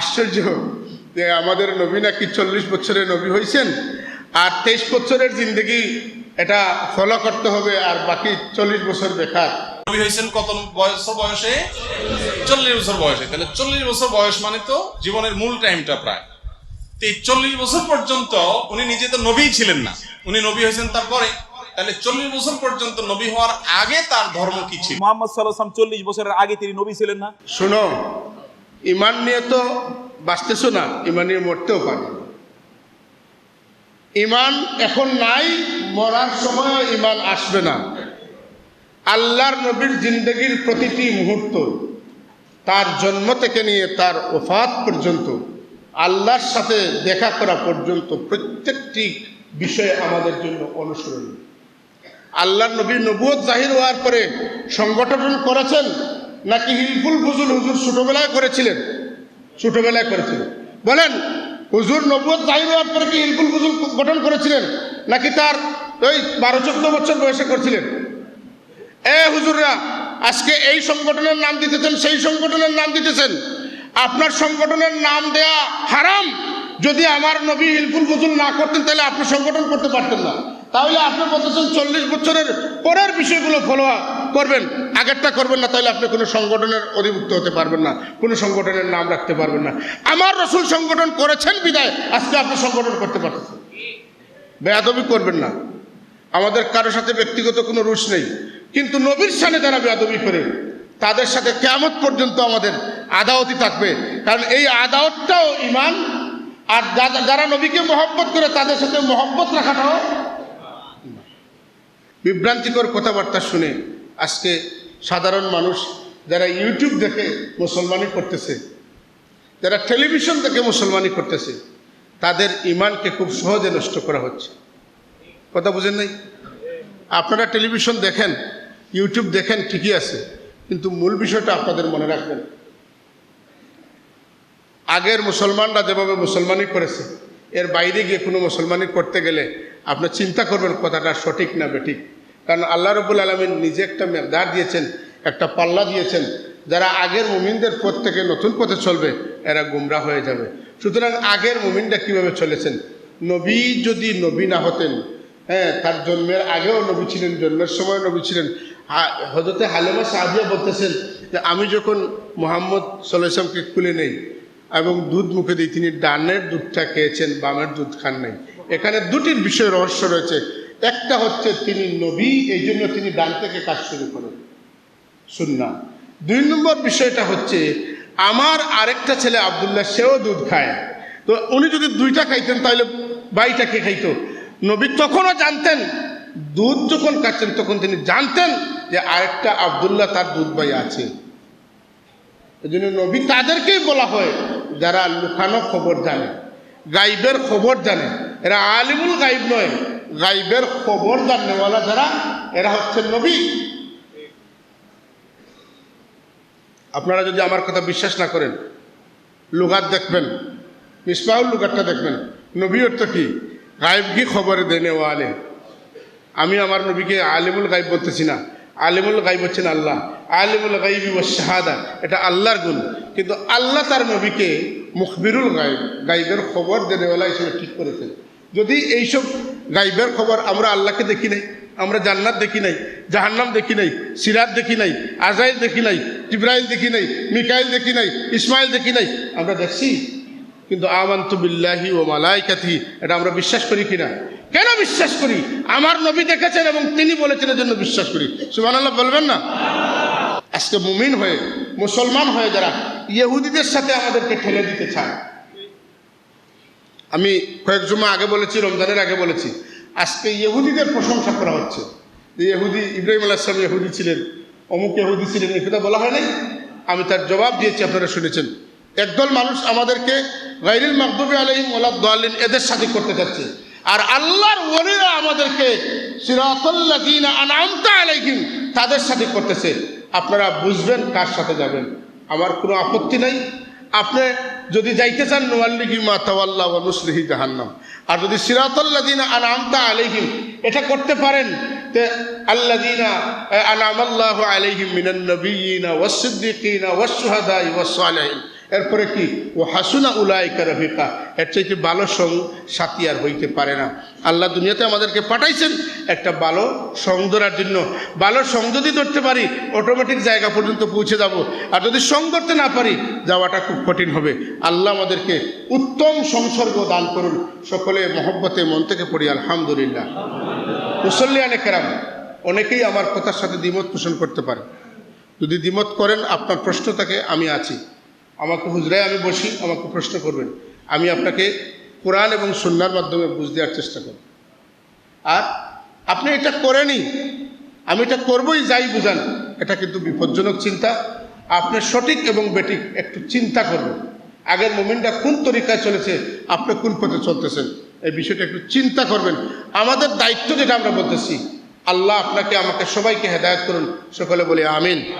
আশ্চর্য যে আমাদের নবী নাকি চল্লিশ বছরের নবী হয়েছেন আর তেইশ বছরের জিন্দগি এটা ফলো করতে হবে আর বাকি চল্লিশ বছর বেকার। নবী হয়েছেন কত বয়স বয়সে? চল্লিশ বছর বয়সে। তাহলে চল্লিশ বছর বয়স মানে তো জীবনের মূল টাইমটা প্রায়। তো এই চল্লিশ বছর পর্যন্ত উনি নিজে তো নবী ছিলেন না। উনি নবী হয়েছেন তারপরে। তাহলে চল্লিশ বছর পর্যন্ত নবী হওয়ার আগে তার ধর্ম কি ছিল? মোহাম্মদ সাল্লাহ চল্লিশ বছরের আগে তিনি নবী ছিলেন না? শোনো ইমান নিয়ে তো বাঁচতেছো না, ইমান নিয়ে মরতেও পারে ইমান এখন নাই, মরার সময় ইমান আসবে না। আল্লাহর নবীর জিন্দগির প্রতিটি মুহূর্ত, তার জন্ম থেকে নিয়ে তার ওফাত পর্যন্ত, আল্লাহর সাথে দেখা করা পর্যন্ত প্রত্যেকটি বিষয়ে আমাদের জন্য অনুসরণীয়। আল্লাহর নবীর নবুয়ত জাহির হওয়ার পরে সংগঠন করেছেন নাকি হিলফুল ফুজুল হুজুর ছোটবেলায় করেছিলেন? ছোটবেলায় করেছিলেন। বলেন, হুজুর নবুয়ত জাহির হওয়ার পরে কি হিলফুল ফুজুল গঠন করেছিলেন? নাকি তার ওই বারো চোদ্দ বছর বয়সে করছিলেন? এ হুজুররা, আজকে এই সংগঠনের নাম দিতেছেন, সেই সংগঠনের নাম দিতেছেন। আপনার সংগঠনের নাম দেয়া হারাম। যদি আমার নবী হিলফুল ফুজুল না করতেন, তাহলে আপনি সংগঠন করতে পারতেন না। তাহলে আপনি বলতেছেন চল্লিশ বছরের পরের বিষয়গুলো ফলো করবেন, আগেরটা করবেন না তাহলে আপনি কোনো সংগঠনের অধিভুক্ত হতে পারবেন না, কোনো সংগঠনের নাম রাখতে পারবেন না। আমার রসুল সংগঠন করেছেন বিদায়, আজকে আপনি সংগঠন করতে পারতেছেন। বেয়াদবি করবেন না। আমাদের কারোর সাথে ব্যক্তিগত কোনো রুশ নেই, কিন্তু নবীর সামনে যারা বেয়াদবি করে, তাদের সাথে কেমত পর্যন্ত আমাদের আদাওতি থাকবে। কারণ এই আদাওতটাও ইমান আর যারা নবীকে মহব্বত করে, তাদের সাথে মহব্বত রাখাটাও বিভ্রান্তিকর কথাবার্তা শুনে আজকে সাধারণ মানুষ যারা ইউটিউব দেখে মুসলমানি করতেছে, যারা টেলিভিশন দেখে মুসলমানি করতেছে, তাদের ইমানকে খুব সহজে নষ্ট করা হচ্ছে। কথা বুঝেন নাই? আপনারা টেলিভিশন দেখেন, ইউটিউব দেখেন, ঠিকই আছে, কিন্তু মূল বিষয়টা আপনাদের মনে রাখবেন। আগের মুসলমানরা যেভাবে মুসলমানি করেছে, এর বাইরে গিয়ে কোনো মুসলমানি করতে গেলে আপনি চিন্তা করবেন কথাটা সঠিক না বেঠিক। কারণ আল্লাহ রবুল আলমিন নিজে একটা মেঘদার দিয়েছেন, একটা পাল্লা দিয়েছেন। যারা আগের মুমিনদের থেকে নতুন পথে চলবে, এরা গুমরা হয়ে যাবে। সুতরাং আগের মুমিনরা কীভাবে চলেছেন? নবী যদি নবী না হতেন হ্যাঁ তার জন্মের আগেও নবী ছিলেন, জন্মের সময় নবী ছিলেন। হজরতে হালেমা সাহাবিয়া বলতেছেন যে, আমি যখন মোহাম্মদ সাল্লামকে খুলে নেই এবং দুধ মুখে দিই, তিনি ডানের দুধটা খেয়েছেন, বামের দুধ খান নাই। এখানে দুটির বিষয় রহস্য রয়েছে। একটা হচ্ছে তিনি নবী এই জন্য তিনি ডান থেকে কাজ শুরু করেন। শুননা দুই নম্বর বিষয়টা হচ্ছে, আমার আরেকটা ছেলে আবদুল্লাহ, সেও দুধ খায়। তো উনি যদি দুইটা খাইতেন, তাহলে বাইটাকে খাইতো? নবী তখনও জানতেন, দুধ যখন খাচ্ছেন, তখন তিনি জানতেন যে আরেকটা আবদুল্লাহ তার দুধ বাই আছে। এই জন্য নবী তাদেরকেই বলা হয়, যারা লুকানো খবর জানে, গাইবের খবর জানে। এরা আলিমুল গাইব নয় গাইবের খবর জানেওয়ালা যারা, এরা হচ্ছে নবী। আপনারা যদি আমার কথা বিশ্বাস না করেন, লুগাত দেখবেন, মিসবাহুল লুগাতটা দেখবেন। নবী অর্থ কি? গাইব কি খবরে দেনে ওয়ালে আমি আমার নবীকে আলিমুল গাইব বলতেছি না। আলিমুল গাইব হচ্ছেন আল্লাহ। আলিমুল গাইবি ও শাহাদা, এটা আল্লাহর গুণ। কিন্তু আল্লাহ তার নবীকে মুখবিরুল গাইব গাইবের খবর দেনেওয়ালা হিসেবে ঠিক করেছেন। যদি এইসব গাইবের খবর আমরা আল্লাহকে দেখি নাই, আমরা জান্নাত দেখি নাই, জাহান্নাম দেখি নাই, সিরাত দেখি নাই, আজাইল দেখি নাই ইব্রাহিম দেখি নাই, মিকাইল দেখি নাই, ইসমাইল দেখি নাই, আমরা দেখছি। কিন্তু আমান্তু বিল্লাহি ও মালাইকাতি এটা আমরা বিশ্বাস করি কিনা? কেন বিশ্বাস করি? আমার নবী দেখেছেন এবং তিনি বলেছেন এর জন্য বিশ্বাস করি। সুমান আল্লাহ বলবেন না? আজকে মুমিন হয়ে, মুসলমান হয়ে যারা ইহুদিদের সাথে আমাদেরকে ঠেলে দিতে চায় আমি কয়েক জমা আগে বলেছি, রমজানের আগে বলেছি। আজকে ইহুদিদের প্রশংসা করা হচ্ছে। যে ইহুদি, ইব্রাহিম আলাহিসাম ইহুদি ছিলেন, অমুক ইহুদি ছিলেন, এই কথা বলা হয় নাই? আমি তার জবাব দিয়েছি, আপনারা শুনেছেন। একদল মানুষ আমাদেরকে গাইরুল মাকদুবি আলহিম ওলাদ দোয়ালিন এদের সাথে করতে যাচ্ছে। আর আল্লাহর ওলিরা আমাদেরকে আলাইহিম তাদের সাথে করতেছে। আপনারা বুঝবেন কার সাথে যাবেন। আমার কোনো আপত্তি নাই। আপনি যদি যাইতে চান নোয়াল্লিহি মা তাওয়াল্লা ওয়া নুসলিহি জাহান্নাম। আর যদি সিরাতাল্লাযিনা আনামতা আলাইহিম, এটা করতে পারেন, তে আল্লাযিনা আনআমাল্লাহু আলাইহিম মিনান নাবিয়িনা ওয়াস সিদ্দিকিনা ওয়াস শুহাদাই ওয়াস সালিহিন। এরপরে কি? ও হাসুনা উলাইকা রফিকা। এর চাইতে ভালো সং সাথী আর হইতে পারে না। আল্লাহ দুনিয়াতে আমাদেরকে পাঠাইছেন একটা ভালো সং ধরার জন্য। ভালো সং যদি ধরতে পারি অটোমেটিক জায়গা পর্যন্ত পৌঁছে যাব। আর যদি সং ধরতে না পারি, যাওয়াটা খুব কঠিন হবে। আল্লাহ আমাদেরকে উত্তম সংসর্গ দান করুন। সকলে মহব্বতে মন থেকে পড়ি, আলহামদুলিল্লাহ। মুসল্লিয়ানে কেরাম, অনেকেই আমার কথার সাথে দ্বিমত পোষণ করতে পারে। যদি দ্বিমত করেন, আপনার প্রশ্ন থাকে আমি আছি। আমাকে হুজরায় আমি বসি, আমাকে প্রশ্ন করবেন। আমি আপনাকে কোরআন এবং সন্ন্যার মাধ্যমে বুঝ দেওয়ার চেষ্টা করব। আর আপনি এটা করেনি আমি এটা করবই, যাই বুঝান। এটা কিন্তু বিপজ্জনক চিন্তা। আপনি সঠিক এবং বেঠিক একটু চিন্তা করবেন। আগের মোমেন্টটা কোন তরিকায় চলেছে, আপনি কোন পথে চলতেছেন, এই বিষয়টা একটু চিন্তা করবেন। আমাদের দায়িত্ব যেটা আমরা বলতেছি, আল্লাহ আপনাকে, আমাকে সবাইকে হেদায়ত করুন। সকলে বলে, আমিন।